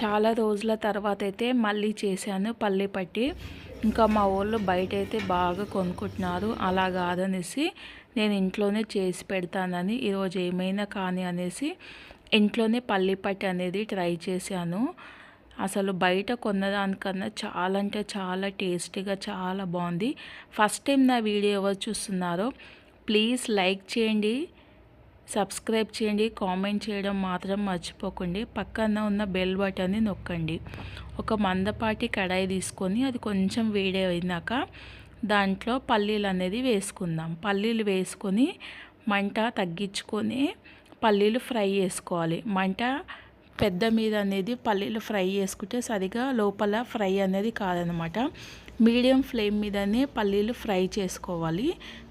చాలా రోజుల తర్వాత అయితే మళ్ళీ చేశాను పల్లి పట్టి. ఇంకా మా వాళ్ళు బయట అయితే బాగా కొనుక్కుంటున్నారు. అలా కాదనేసి నేను ఇంట్లోనే చేసి పెడతానని ఈరోజు ఏమైనా కానీ అనేసి ఇంట్లోనే పల్లి పట్టి అనేది ట్రై చేశాను. అసలు బయట కొన్నదానికన్నా చాలా అంటే చాలా టేస్టీగా చాలా బాగుంది. ఫస్ట్ టైం నా వీడియో ఎవరు చూస్తున్నారో ప్లీజ్ లైక్ చేయండి. సబ్స్క్రైబ్ చేయండి కామెంట్ చేయడం మాత్రం మర్చిపోకండి. పక్కన ఉన్న బెల్ బటన్ని నొక్కండి. ఒక మందపాటి కడాయి తీసుకొని అది కొంచెం వేడి అయినాక దాంట్లో పల్లీలు అనేది వేసుకుందాం. పల్లీలు వేసుకొని మంట తగ్గించుకొని పల్లీలు ఫ్రై చేసుకోవాలి. మంట పెద్ద మీద అనేది పల్లీలు ఫ్రై చేసుకుంటే సరిగా లోపల ఫ్రై అనేది కాదనమాట. మీడియం ఫ్లేమ్ మీదనే పల్లీలు ఫ్రై చేసుకోవాలి.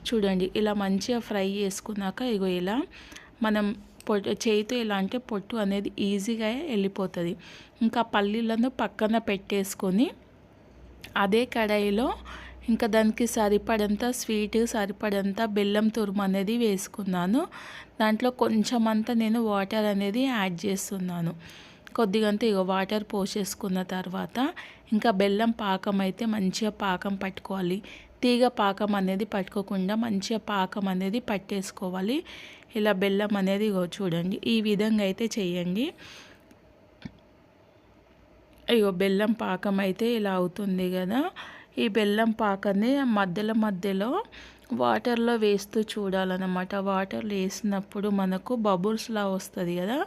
చూడండి ఇలా మంచిగా ఫ్రై చేసుకున్నాక ఇగో ఇలా మనం పొట్టు చేయితో ఇలా అంటే పొట్టు అనేది ఈజీగా వెళ్ళిపోతుంది. ఇంకా పల్లీలను పక్కన పెట్టేసుకొని అదే కడాయిలో ఇంకా దానికి సరిపడంత స్వీట్ సరిపడంత బెల్లం తురుము అనేది వేసుకున్నాను. దాంట్లో కొంచెం అంతా నేను వాటర్ అనేది యాడ్ చేస్తున్నాను. కొద్దిగంత ఇగో వాటర్ పోసేసుకున్న తర్వాత ఇంకా బెల్లం పాకం అయితే మంచిగా పాకం పట్టుకోవాలి. తీగ పాకం అనేది పట్టుకోకుండా మంచిగా పాకం అనేది పట్టేసుకోవాలి. ఇలా బెల్లం అనేది ఇగో చూడండి ఈ విధంగా అయితే చేయండి. ఇగో బెల్లం పాకం అయితే ఇలా అవుతుంది కదా. ఈ బెల్లం పాకాన్ని మధ్యలో మధ్యలో వాటర్లో వేస్తూ చూడాలన్నమాట. వాటర్లో వేసినప్పుడు మనకు బబుల్స్లా వస్తుంది కదా.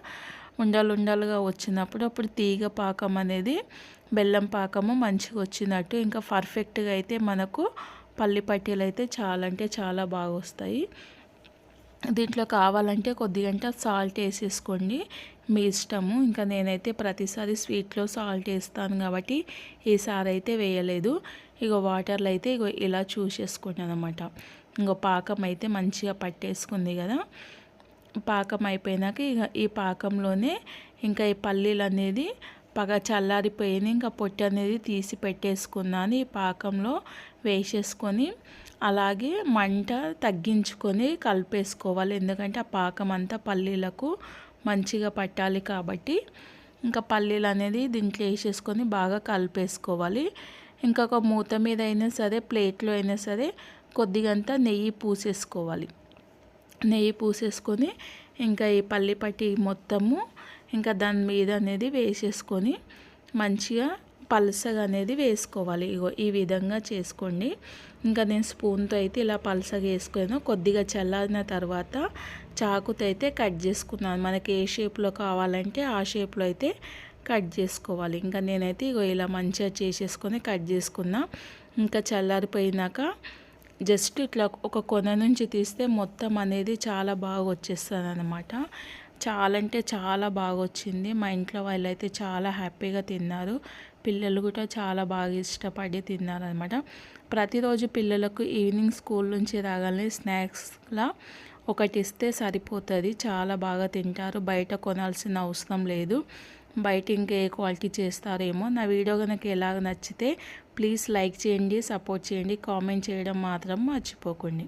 ఉండలు ఉండలుగా వచ్చినప్పుడు అప్పుడు తీగ పాకం అనేది బెల్లం పాకము మంచిగా వచ్చినట్టు ఇంకా పర్ఫెక్ట్గా అయితే మనకు పల్లి పట్టీలు అయితే చాలా అంటే చాలా బాగా వస్తాయి. దీంట్లో కావాలంటే కొద్దిగంట సాల్ట్ వేసేసుకోండి. మీ ఇష్టము. ఇంకా నేనైతే ప్రతిసారి స్వీట్లో సాల్ట్ వేస్తాను కాబట్టి ఈసారి అయితే వేయలేదు. ఇగో వాటర్లో అయితే ఇగో ఇలా చూసేసుకోండి అనమాట ఇంకో పాకం అయితే మంచిగా పట్టేసుకుంది కదా. పాకం అయిపోయినాక ఇక ఈ పాకంలోనే ఇంకా ఈ పల్లీలు అనేది పగ చల్లారిపోయింది. ఇంకా పొట్టు అనేది తీసి పెట్టేసుకున్నాను ఈ పాకంలో వేసేసుకొని అలాగే మంట తగ్గించుకొని కలిపేసుకోవాలి. ఎందుకంటే ఆ పాకం అంతా పల్లీలకు మంచిగా పట్టాలి కాబట్టి. ఇంకా పల్లీలు అనేది దీంట్లో వేసేసుకొని బాగా కలిపేసుకోవాలి. ఇంకొక మూత మీద అయినా సరే ప్లేట్లో అయినా సరే కొద్దిగంత నెయ్యి పూసేసుకోవాలి. నెయ్యి పూసేసుకొని ఇంకా ఈ పల్లి పట్టి మొత్తము ఇంకా దాని మీద అనేది వేసేసుకొని మంచిగా పలసగా అనేది వేసుకోవాలి. ఇగో ఈ విధంగా చేసుకోండి. ఇంకా నేను స్పూన్తో అయితే ఇలా పలసగా వేసుకున్నాను. కొద్దిగా చల్లారిన తర్వాత చాకుతో అయితే కట్ చేసుకున్నాను. మనకి ఏ షేప్లో కావాలంటే ఆ షేప్లో అయితే కట్ చేసుకోవాలి. ఇంకా నేనైతే ఇగో ఇలా మంచిగా చేసేసుకొని కట్ చేసుకున్నా. ఇంకా చల్లారిపోయినాక జస్ట్ ఇట్లా ఒక కొన నుంచి తీస్తే మొత్తం అనేది చాలా బాగా వచ్చేస్తుంది అనమాట చాలా అంటే చాలా బాగా వచ్చింది. మా ఇంట్లో వాళ్ళైతే చాలా హ్యాపీగా తిన్నారు. పిల్లలు కూడా చాలా బాగా ఇష్టపడి తిన్నారు అనమాట ప్రతిరోజు పిల్లలకు ఈవినింగ్ స్కూల్ నుంచి రాగానే స్నాక్స్లా ఒకటి ఇస్తే సరిపోతుంది. చాలా బాగా తింటారు. బయట కొనాల్సిన అవసరం లేదు. బయట ఇంకా ఏ క్వాలిటీ చేస్తారేమో నా వీడియో కనుక ఎలాగ నచ్చితే ప్లీజ్ లైక్ చేయండి సపోర్ట్ చేయండి కామెంట్ చేయడం మాత్రం మర్చిపోకండి.